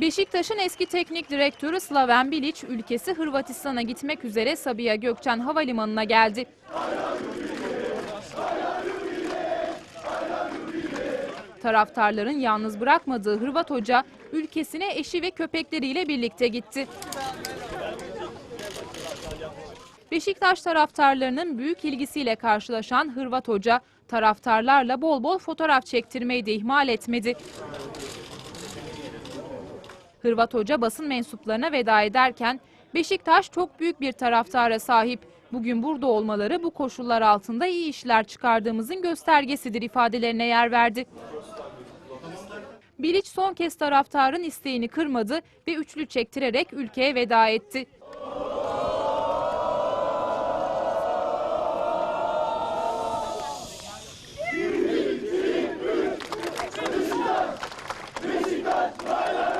Beşiktaş'ın eski teknik direktörü Slaven Bilic ülkesi Hırvatistan'a gitmek üzere Sabiha Gökçen Havalimanı'na geldi. Taraftarların yalnız bırakmadığı Hırvat hoca ülkesine eşi ve köpekleriyle birlikte gitti. Beşiktaş taraftarlarının büyük ilgisiyle karşılaşan Hırvat hoca taraftarlarla bol bol fotoğraf çektirmeyi de ihmal etmedi. Hırvat Hoca basın mensuplarına veda ederken Beşiktaş çok büyük bir taraftara sahip. Bugün burada olmaları bu koşullar altında iyi işler çıkardığımızın göstergesidir ifadelerine yer verdi. Bilic son kez taraftarın isteğini kırmadı ve üçlü çektirerek ülkeye veda etti. Beşiktaş, Beşiktaş, Beşiktaş,